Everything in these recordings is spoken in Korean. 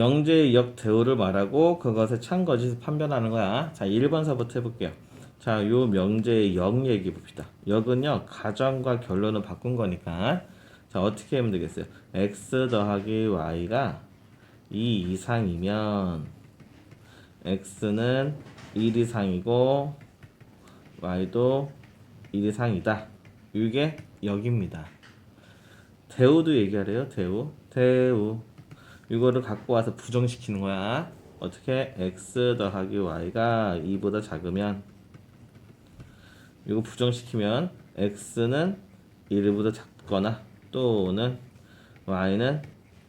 명제의 역 대우를 말하고 그것의 참거짓을 판별하는 거야. 자, 1번서부터 해볼게요. 자, 요 명제의 역 얘기 봅시다. 역은요, 가정과 결론을 바꾼 거니까. 자, 어떻게 하면 되겠어요? x 더하기 y가 2 이상이면 x는 1 이상이고 y도 1 이상이다. 이게 역입니다. 대우도 얘기하래요. 대우. 대우. 이거를 갖고 와서 부정시키는 거야. 어떻게? x 더하기 y가 2보다 작으면 이거 부정시키면 x는 1보다 작거나 또는 y는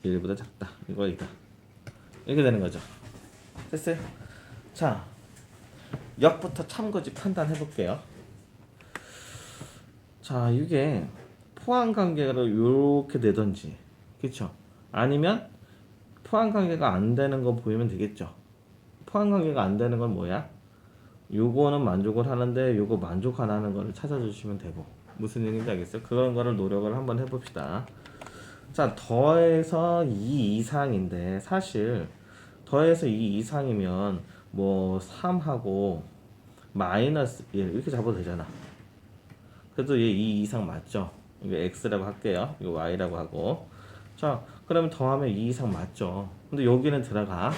1보다 작다. 이거이다. 이렇게 되는 거죠. 됐어요? 자, 역부터 참고지 판단해 볼게요. 자, 이게 포함 관계로 이렇게 되던지, 그렇죠? 아니면 포함 관계가 안 되는 거 보이면 되겠죠. 포함 관계가 안 되는 건 뭐야? 요거는 만족을 하는데 요거 만족 안 하는 거를 찾아주시면 되고 무슨 얘기인지 알겠어요? 그런 거를 노력을 한번 해봅시다. 자 더해서 2 이상인데 사실 더해서 2 이상이면 뭐 3하고 마이너스 1 이렇게 잡아도 되잖아. 그래도 얘 2 이상 맞죠? 이거 x라고 할게요. 이거 y라고 하고. 자, 그러면 더하면 2 이상 맞죠? 근데 여기는 들어가.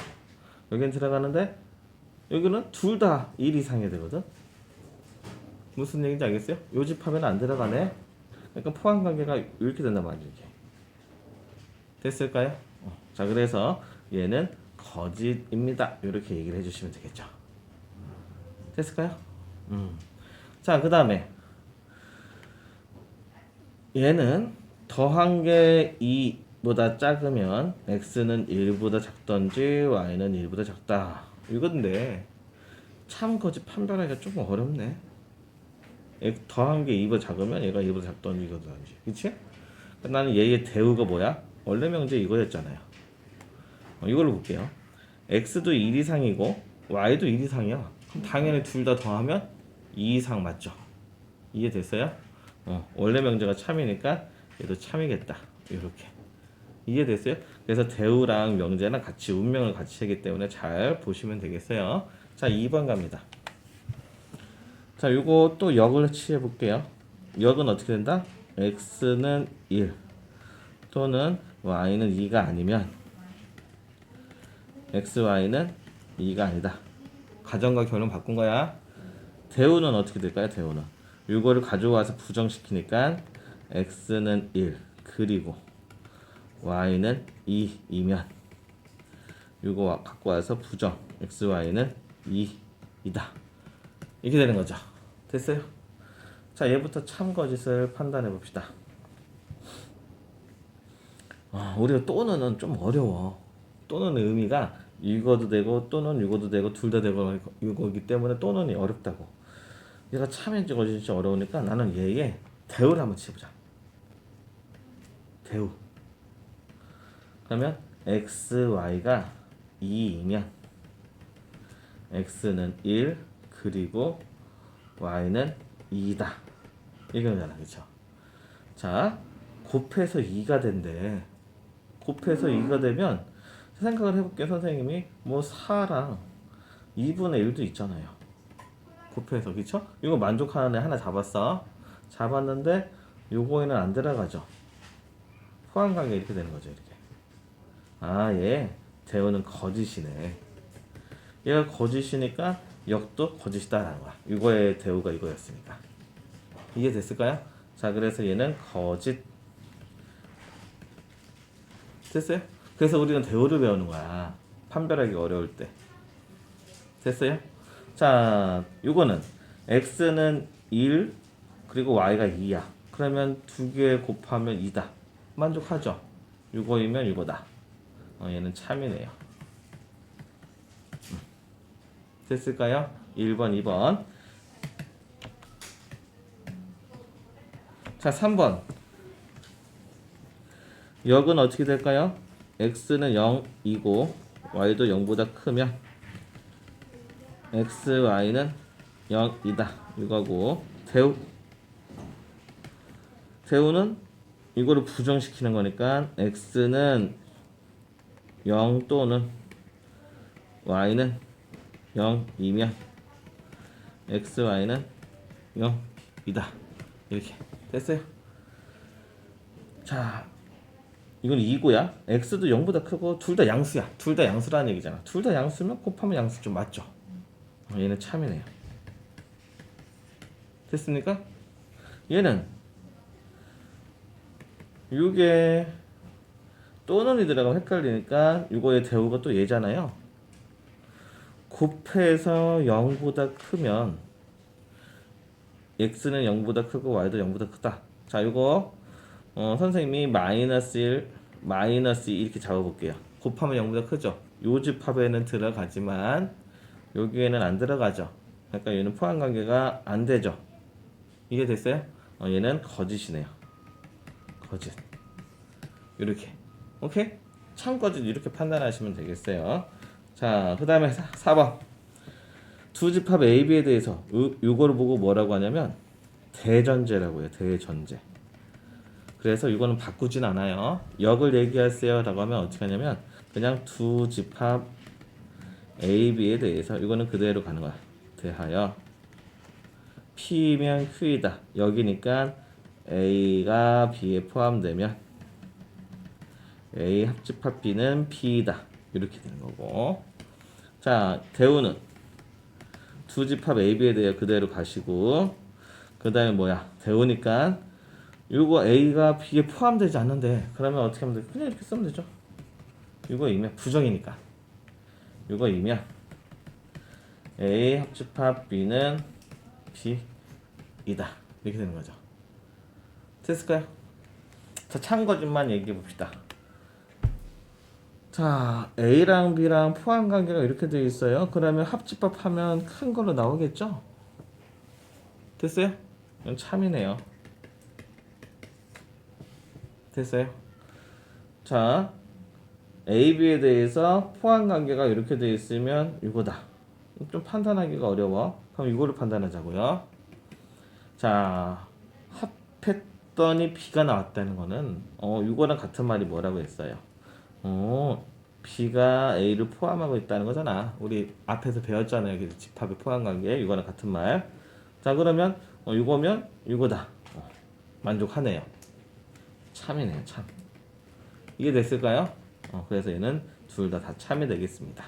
여기는 들어가는데 여기는 둘 다 1 이상이 되거든. 무슨 얘기인지 알겠어요? 요집하면 안 들어가네. 그러니까 포함 관계가 이렇게 된단 말이지. 이게. 됐을까요? 어. 자, 그래서 얘는 거짓입니다. 이렇게 얘기를 해주시면 되겠죠. 됐을까요? 음. 자, 그 다음에 얘는 더한 게 2 보다 작으면 x는 1보다 작던지 y는 1보다 작다. 이건데 참 거짓 판단하기가 조금 어렵네. 엑- 더한 게 2보다 작으면 얘가 2보다 작던지 이거든지. 그치? 나는 얘의 대우가 뭐야? 원래 명제 이거였잖아요. 어, 이걸로 볼게요. x도 1 이상이고 y도 1 이상이야. 그럼 당연히 둘 다 더하면 2 이상 맞죠? 이해됐어요? 어, 원래 명제가 참이니까 얘도 참이겠다. 이렇게. 이해됐어요? 그래서 대우랑 명제랑 같이 운명을 같이 하기 때문에 잘 보시면 되겠어요. 자, 2번 갑니다. 자, 요거 또 역을 취해 볼게요. 역은 어떻게 된다? x는 1 또는 y는 2가 아니면 x, y는 2가 아니다. 가정과 결론 바꾼 거야. 대우는 어떻게 될까요? 대우는 이거를 가져와서 부정시키니까 x는 1 그리고 y는 2이면 이거 갖고 와서 부정 x, y는 2이다. 이렇게 되는 거죠. 됐어요? 자, 얘부터 참 거짓을 판단해 봅시다. 아, 우리가 또는은 좀 어려워. 또는 의미가 이거도 되고 또는 이거도 되고 둘 다 되고 이거기 때문에 또는이 어렵다고. 얘가 참인지 거짓인지 어려우니까 나는 얘의 대우를 한번 치보자. 대우. 그러면 x, y가 2이면 x는 1 그리고 y는 2다. 이거잖아, 그렇죠? 자, 곱해서 2가 된대. 곱해서 2가 되면 생각을 해볼게요, 선생님이 뭐 4랑 2분의 1도 있잖아요. 곱해서 그쵸? 이거 만족하는 애 하나 잡았어. 잡았는데 요거에는 안 들어가죠. 포함 관계 이렇게 되는 거죠, 이렇게. 아, 얘 대우는 거짓이네. 얘가 거짓이니까 역도 거짓이다라는 거야. 이거의 대우가 이거였으니까. 이해됐을까요? 자, 그래서 얘는 거짓. 됐어요? 그래서 우리는 대우를 배우는 거야. 판별하기 어려울 때. 됐어요? 자, 요거는 x는 1 그리고 y가 2야. 그러면 두 개 곱하면 2다. 만족하죠? 요거이면 이거다. 어, 얘는 참이네요. 음. 됐을까요? 1번, 2번. 자, 3번. 역은 어떻게 될까요? x는 0이고 y도 0보다 크면 x, y는 0이다. 이거고 대우 대우는 이거를 부정시키는 거니까 x는 0 또는 y는 0이면 x, y는 0이다. 이렇게 됐어요. 자, 이건 2고야. x도 0보다 크고 둘 다 양수야. 둘 다 양수라는 얘기잖아. 둘 다 양수면 곱하면 양수 좀 맞죠? 어, 얘는 참이네요. 됐습니까? 얘는 이게 또는 이 들어가면 헷갈리니까 이거의 대우가 또 얘잖아요. 곱해서 0보다 크면 x는 0보다 크고 y도 0보다 크다. 자, 이거 어, 선생님이 마이너스 1, 마이너스 2 이렇게 잡아볼게요. 곱하면 0보다 크죠. 요 집합에는 들어가지만 여기에는 안 들어가죠. 그러니까 얘는 포함 관계가 안 되죠. 이게 됐어요? 어, 얘는 거짓이네요. 거짓. 이렇게. 오케이? 참거짓 이렇게 판단하시면 되겠어요. 자, 그 다음에 4번. 두 집합 A, B에 대해서 요, 요거를 보고 뭐라고 하냐면 대전제라고 해요. 대전제. 그래서 이거는 바꾸진 않아요. 역을 얘기하세요 라고 하면 어떻게 하냐면 그냥 두 집합 A, B에 대해서 이거는 그대로 가는 거야. 대하여 P면 Q이다. 여기니까 A가 B에 포함되면 A 합집합 B는 P이다. 이렇게 되는 거고. 자, 대우는 두 집합 A, B에 대해 그대로 가시고 그 다음에 뭐야? 대우니까 이거 A가 B에 포함되지 않는데 그러면 어떻게 하면 돼? 그냥 이렇게 쓰면 되죠. 이거 이면 부정이니까. 이거 이면 A 합집합 B는 B이다. 이렇게 되는 거죠. 됐을까요? 자, 참고짓만 얘기해 봅시다. 자, A랑 B랑 포함 관계가 이렇게 되어 있어요. 그러면 합집합 하면 큰 걸로 나오겠죠? 됐어요? 이건 참이네요. 됐어요? 자, A, B에 대해서 포함 관계가 이렇게 되어 있으면 이거다. 좀 판단하기가 어려워. 그럼 이거를 판단하자고요. 자, 합했더니 B가 나왔다는 거는 어, 이거랑 같은 말이 뭐라고 했어요? 어, B가 A를 포함하고 있다는 거잖아. 우리 앞에서 배웠잖아요. 그래서 집합의 포함 관계. 이거랑 같은 말. 자, 그러면 어, 이거면 이거다. 어, 만족하네요. 참이네요, 참. 이게 됐을까요? 어, 그래서 얘는 둘 다 다 참이 되겠습니다.